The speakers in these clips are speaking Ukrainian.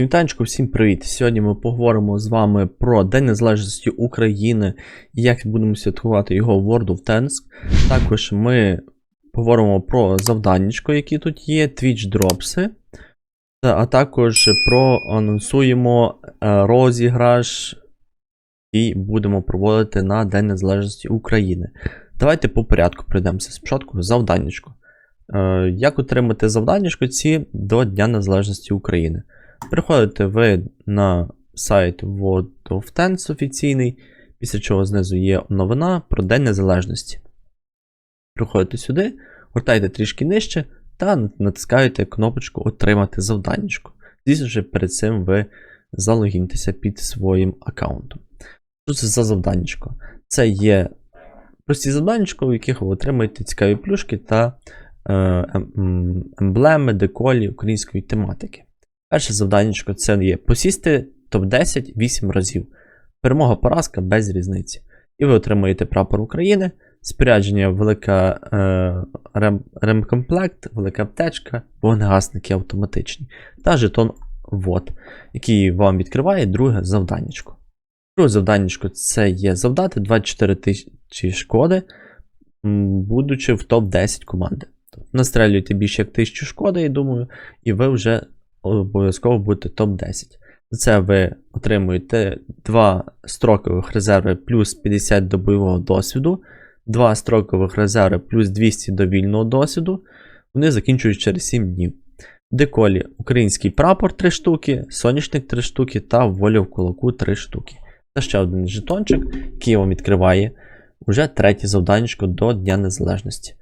Вітанечко, всім привіт! Сьогодні ми поговоримо з вами про День Незалежності України і як будемо святкувати його в World of Tanks. Також ми поговоримо про завданнячко, які тут є, Twitch дропси, а також проанонсуємо е, розіграш, який будемо проводити на День Незалежності України. Давайте по порядку пройдемося. Спочатку завданнячко. Е, Як отримати завданнячко ці до Дня Незалежності України? Приходите ви на сайт World of Tanks офіційний, після чого знизу є новина про День Незалежності. Приходите сюди, гортайте трішки нижче та натискаєте кнопочку Отримати завданнячко. Звісно ж, перед цим ви залогіньтеся під своїм аккаунтом. Що це за завданнячко? Це є прості завданнячко, в яких ви отримаєте цікаві плюшки та е, ем- м, емблеми, деколі української тематики. Перше завданнячко це є посісти топ-10 8 разів. Перемога поразка без різниці. І ви отримаєте прапор України, спорядження, велика е, рем, ремкомплект, велика аптечка, вогнегасники автоматичні та жетон ВОД, який вам відкриває друге завданнячко. Друге завданнячко це є завдати 24 тисячі шкоди, будучи в топ-10 команди. Настрелюєте більше як 1000 шкоди, я думаю, і ви вже обов'язково будете топ-10. За це ви отримуєте 2 строкових резерви плюс 50 до бойового досвіду, 2 строкових резерви плюс 200 до вільного досвіду. Вони закінчують через 7 днів. Деколі український прапор 3 штуки, соняшник 3 штуки та воля в кулаку 3 штуки. Та ще один жетончик, який вам відкриває вже третє завданнячко до Дня Незалежності.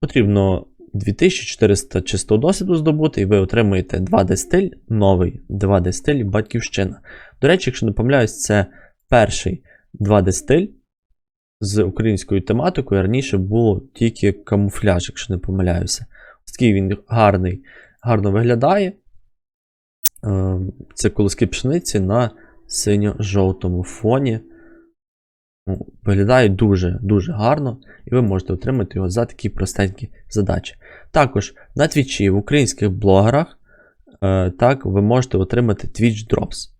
Потрібно 2400 чистого досвіду здобути, і ви отримуєте 2D стиль, новий 2D стиль Батьківщина. До речі, якщо не помиляюсь, це перший 2D стиль з українською тематикою. Раніше було тільки камуфляж, якщо не помиляюся. Ось такий він гарний, гарно виглядає. Е, Це колоски пшениці на синьо-жовтому фоні. Виглядає дуже-дуже гарно, і ви можете отримати його за такі простенькі задачі. Також на твічі в українських блогерах е, так, ви можете отримати Twitch Drops.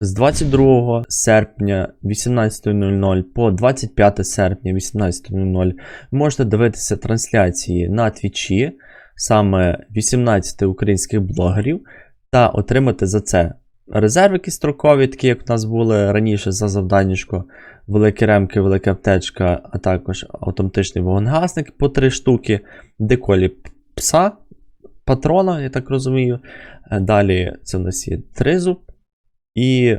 З 22 серпня 18.00 по 25 серпня 18.00 ви можете дивитися трансляції на твічі, саме 18 українських блогерів, та отримати за це резервики строкові, такі як у нас були раніше за завданнячко, великі ремки, велика аптечка, а також автоматичний вогнегасник по 3 штуки, деколі пса, патрона, я так розумію. Е, Далі це у нас є тризуб і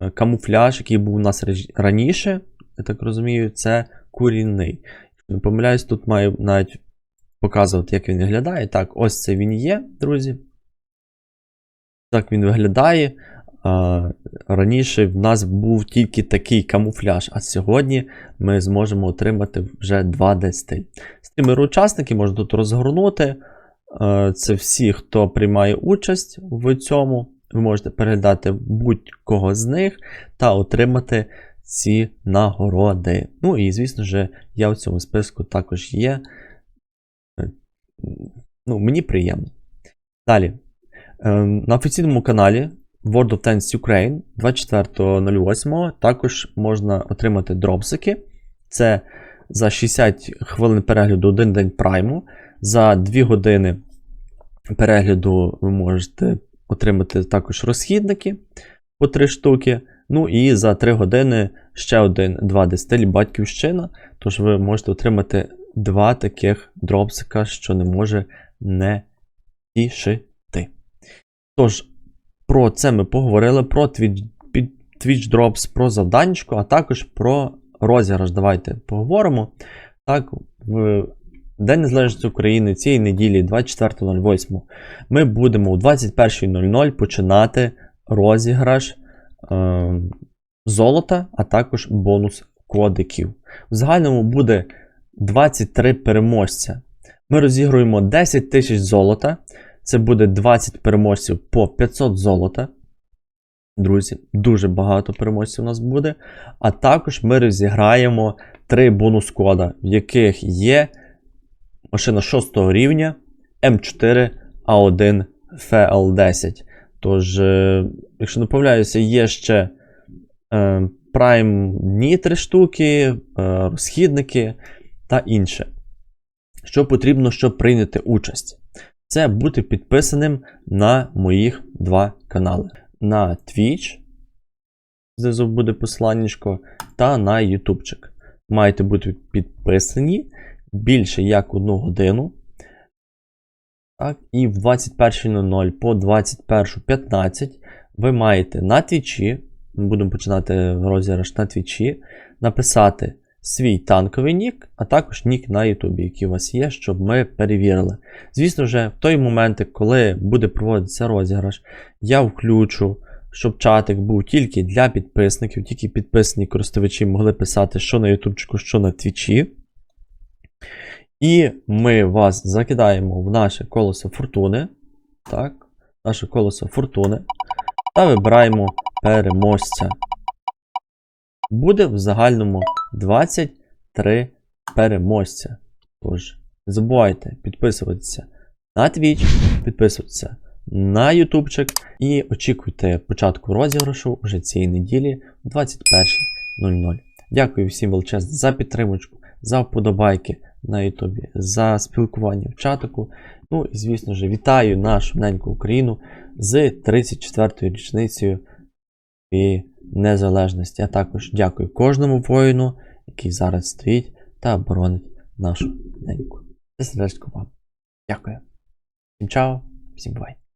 е, камуфляж, який був у нас раніше, я так розумію, це курінний. Не помиляюсь, тут маю навіть показувати, як він виглядає. Так, ось це він є, друзі. Так він виглядає. Раніше в нас був тільки такий камуфляж, а сьогодні ми зможемо отримати вже 2D стиль. Стрімери учасники можна тут розгорнути. Це всі, хто приймає участь в цьому. Ви можете переглядати будь-кого з них та отримати ці нагороди. Ну і, звісно ж, я в цьому списку також є. Е, Ну, мені приємно. Далі. Е, На офіційному каналі World of Tanks Ukraine 24.08 також можна отримати дропсики. Це за 60 хвилин перегляду один день прайму. За 2 години перегляду ви можете отримати також розхідники по 3 штуки. Ну і за 3 години ще один 2D Батьківщина. Тож ви можете отримати два таких дропсика, що не може не тішити. Тож, про це ми поговорили, про Twitch, Drops, про завданнячко, а також про розіграш. Давайте поговоримо. Так, в День Незалежності України цієї неділі, 24.08, ми будемо у 21.00 починати розіграш е, золота, а також бонус кодиків. В загальному буде 23 переможця. Ми розігруємо 10 тисяч золота. Це буде 20 переможців по 500 золота. Друзі, дуже багато переможців у нас буде. А також ми розіграємо 3 бонус кода, в яких є машина 6 рівня М4А1 FL10. Тож, е, якщо не помиляюся, є ще е, Prime дні 3 штуки, е, розхідники та інше. Що потрібно, щоб прийняти участь? Це бути підписаним на моїх два канали: на Twitch, знизу буде посиланнячко, та на Ютубчик. Маєте бути підписані більше як одну годину. Так, і в 21.00 по 21.15 ви маєте на твічі, ми будемо починати розіграш на твічі, написати свій танковий нік, а також нік на Ютубі, який у вас є, щоб ми перевірили. Звісно ж, в той момент, коли буде проводитися розіграш, я включу, щоб чатик був тільки для підписників, тільки підписані користувачі могли писати, що на Ютубчику, що на твічі. І ми вас закидаємо в наше колесо фортуни. Так, наше колесо фортуни. Та вибираємо переможця. Буде в загальному 23 переможця. Тож, не забувайте підписуватися на Twitch, підписуватися на Ютубчик і очікуйте початку розіграшу вже цієї неділі о 21.00. Дякую всім величезно за підтримочку, за вподобайки на Ютубі, за спілкування в чатику. Ну і, звісно ж, вітаю нашу неньку Україну з 34-ю річницею і незалежності. А також дякую кожному воїну, який зараз стоїть та боронить нашу неньку. Це вам. Дякую. Всім чао, всім бувай.